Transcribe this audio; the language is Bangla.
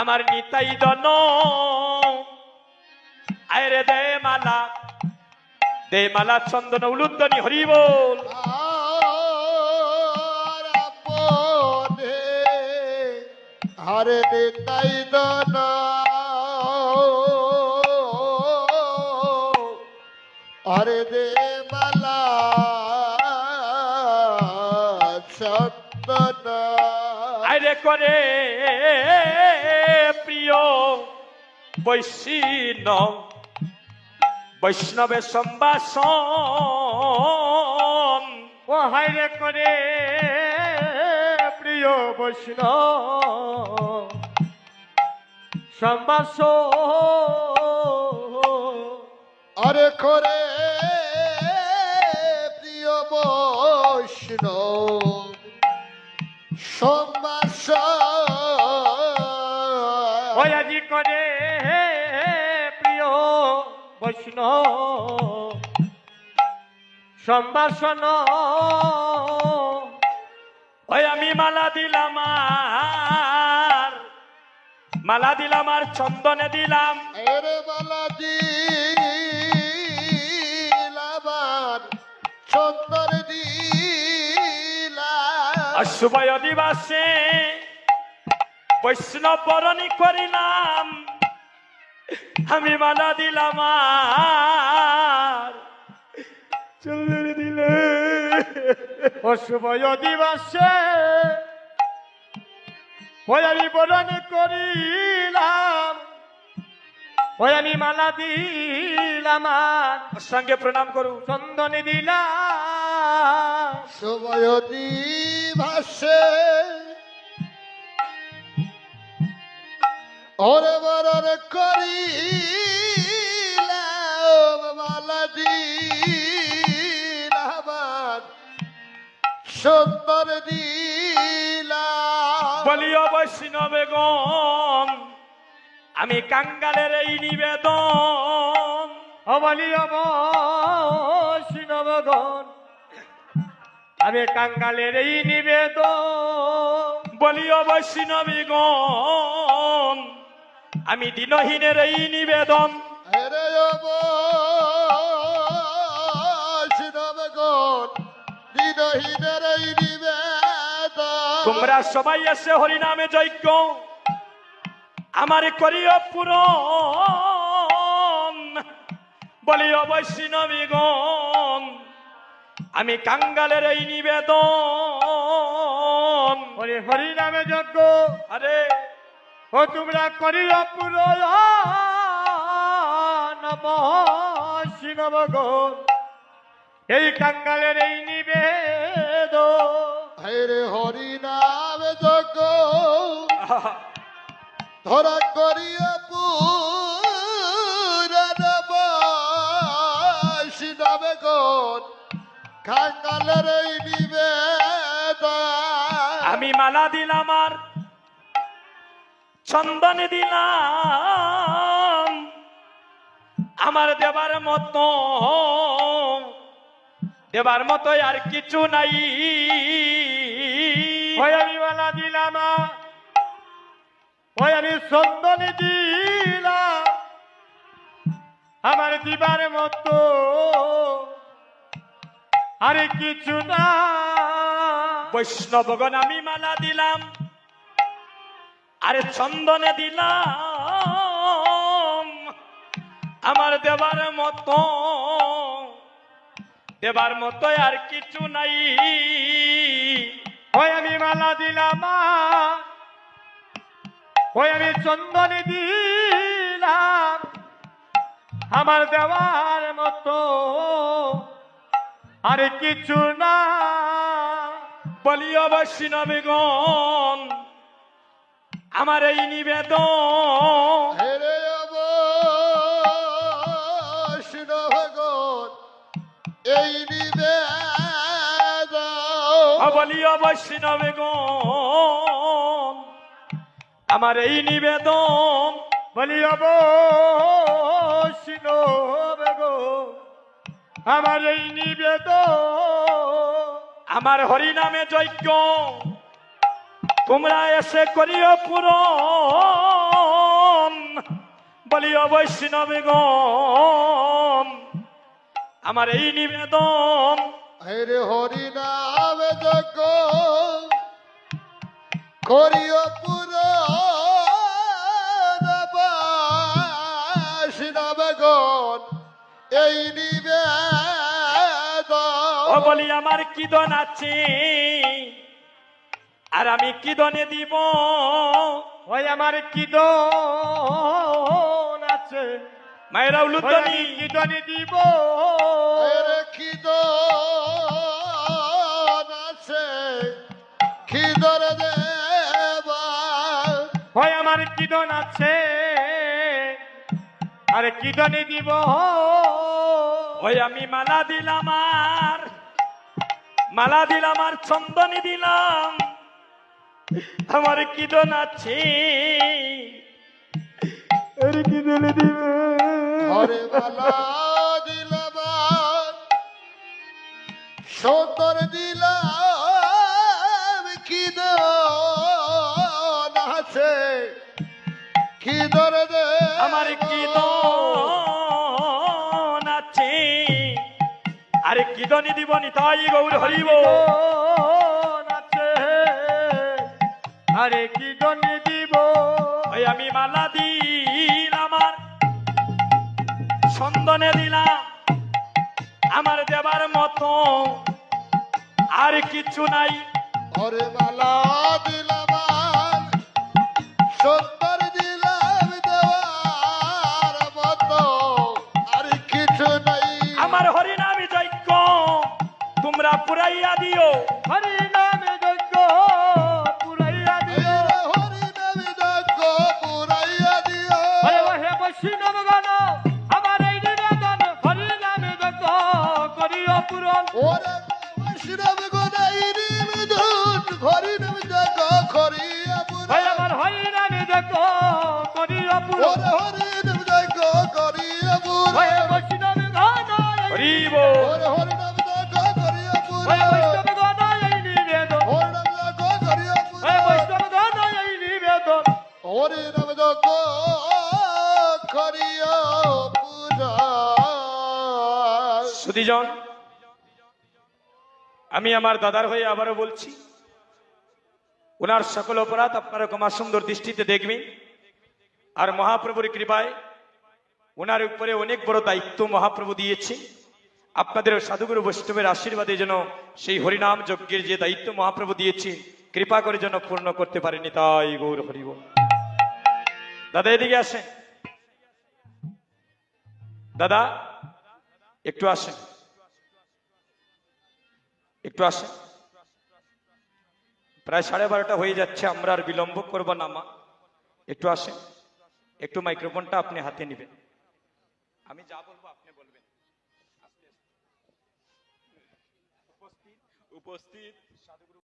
আমার নিতাই দন আয়রে দে মালা দে মালা চন্দন উলুদ্দনি হরি বল। আর হরে নিতাই দন হরে দে মালা চন্দন। আয়রে করে বৈষ্ণব বৈষ্ণবে সম্ভাষণ। ও হাইরে করে প্রিয় বৈষ্ণব সম্বাস আরে করে প্রিয় বৈষ্ণব সম্মাস বৈষ্ণব সম্ভাষণ। ওই আমি মালা দিলাম আর মালা দিলাম আর চন্দনে দিলাম। এরে বালা দিলাবার চন্দর দিলা অশুভয় দিবাসে বৈষ্ণব বরণী করিলাম। আমি মালা দিলাম আর। দিলে অশুভয় দিবসে ওই আমি বরণ করিলাম ওই আমি মালা দিলাম সঙ্গে প্রণাম করু চন্দনে দিলাম। সময়তি ভাসে ওরে মালা দিলাবার সুন্দর দিলাম বলিও বৈষ্ণবে গম আমি কাঙ্গালের এই নিবেদন। অবলি অবশিনবগণ আমি কাঙ্গালের এই নিবেদন। বলিও বৈষ্ণবী গণ আমি দিনহীনের এই নিবেদন। হেরে অবশিনবগণ দিনহীনের এই নিবেদন। তোমরা সবাই এসে হরিনামে যজ্ঞ। আমার করিও পূরণ। বলিও বৈষ্ণবী গণ আমি কাঙ্গালের এই নিবেদন। হরি হরি নামে যজ্ঞ। আরে। ও তোমরা করিল পুরো নম শিনবগণ এই কাঙ্গালের এই নিবেদন হেরে হরি নাম আহা, ধরা করিয়া শিনবে এই নিবেদন আমি মালা দিলাম আর চন্দন দিলাম। আমার দেবার মতো দেবার মতো আর কিছু নাই। মালা দিলাম ওই আমি দিলাম। আমার দিবার মতো আরে কিছু না বৈষ্ণবগণ আমি মালা দিলাম। আরে চন্দনে দিলাম আমার দেবার মতো। দেবার মতো আর কিছু নাই। ওই আমি মালা দিলাম ওই আমি চন্দনে দিলাম আমার দেওয়ার মতো। আরে কিছু না। বলিও বৈষ্ণবগণ আমার এই নিবেদন। এই নিবেদন। আমার এই নিবেদন। বলি অবশিনব গো আমার এই নিবেদন। আমার হরিনামে যজ্ঞ। তোমরা এসে করিও পুরন বলিও বৈষ্ণবগণ আমার এই নিবেদন। হরে হরি নাম যজ্ঞ করিও পুর নবগণ এই নিবেদ ও বলি আমার কিদন আছে? আর আমি কিদনে দিব? ওই আমার কিদন আছে? মায়েরা উলুদ্দনি আমি কিদনে দিব? হরে খিদন আছে? খিদর দেবা ওই আমার কিদন আছে? আরে কিদনে দিব? ওই আমি মালা দিলাম আর মালা দিলাম আর চন্দনী দিলাম। আমার কিদন আছে? আরে কিদনে দিবে? হরে মালা দিলাম সুন্দর দিলাম কি আছে? কি দরে দে আমার কিদন আছে? আরে কিদনি দিবনি তাই গৌর হরিব। আরে কিদনে দিব? ওই আমি মালা দিলাম আর সন্দনে দিলাম আমার দেবার মতো। আর কিছু নাই। হরে মালা দিলাম সুন্দর দিলাম দেওয়ার মতো। আর কিছু নাই। আমার হরিনামী যজ্ঞ তোমরা পুরাইয়া দিও। হরি করিও অপূরণ। ওরে বৈষ্ণব গোদাই নিবেদন হরি নবী দেখো করিয়া ওই পুরা আমার হরি নামে দেখো করি অপূরণ। ওরে হরি নবী দেখো করি অপূরণ। ভাই বসি নাম গানা হরি নবী সুদীজন, আমি আমার দাদার হয়ে আবারও বলছি ওনার সকল অপরাধ আপনারা ক্ষমা সুন্দর দৃষ্টিতে দেখবেন। আর মহাপ্রভুর কৃপায় ওনার উপরে অনেক বড় দায়িত্ব মহাপ্রভু দিয়েছে। আপনাদের সাধুগুরু বৈষ্ণবের আশীর্বাদে যেন সেই হরিনাম যজ্ঞের যে দায়িত্ব মহাপ্রভু দিয়েছে, কৃপা করে যেন পূর্ণ করতে পারেনি তাই গৌর হরিব দাদা, এদিকে আসেন। দাদা একটু আসেন। একটু আসেন। প্রায় সাড়ে বারোটা হয়ে যাচ্ছে, আমরা আর বিলম্ব করব না, মা। একটু আসেন। একটু মাইক্রোফোনটা আপনি হাতে নেবেন। আমি যা বলব আপনি বলবেন। উপস্থিত উপস্থিত।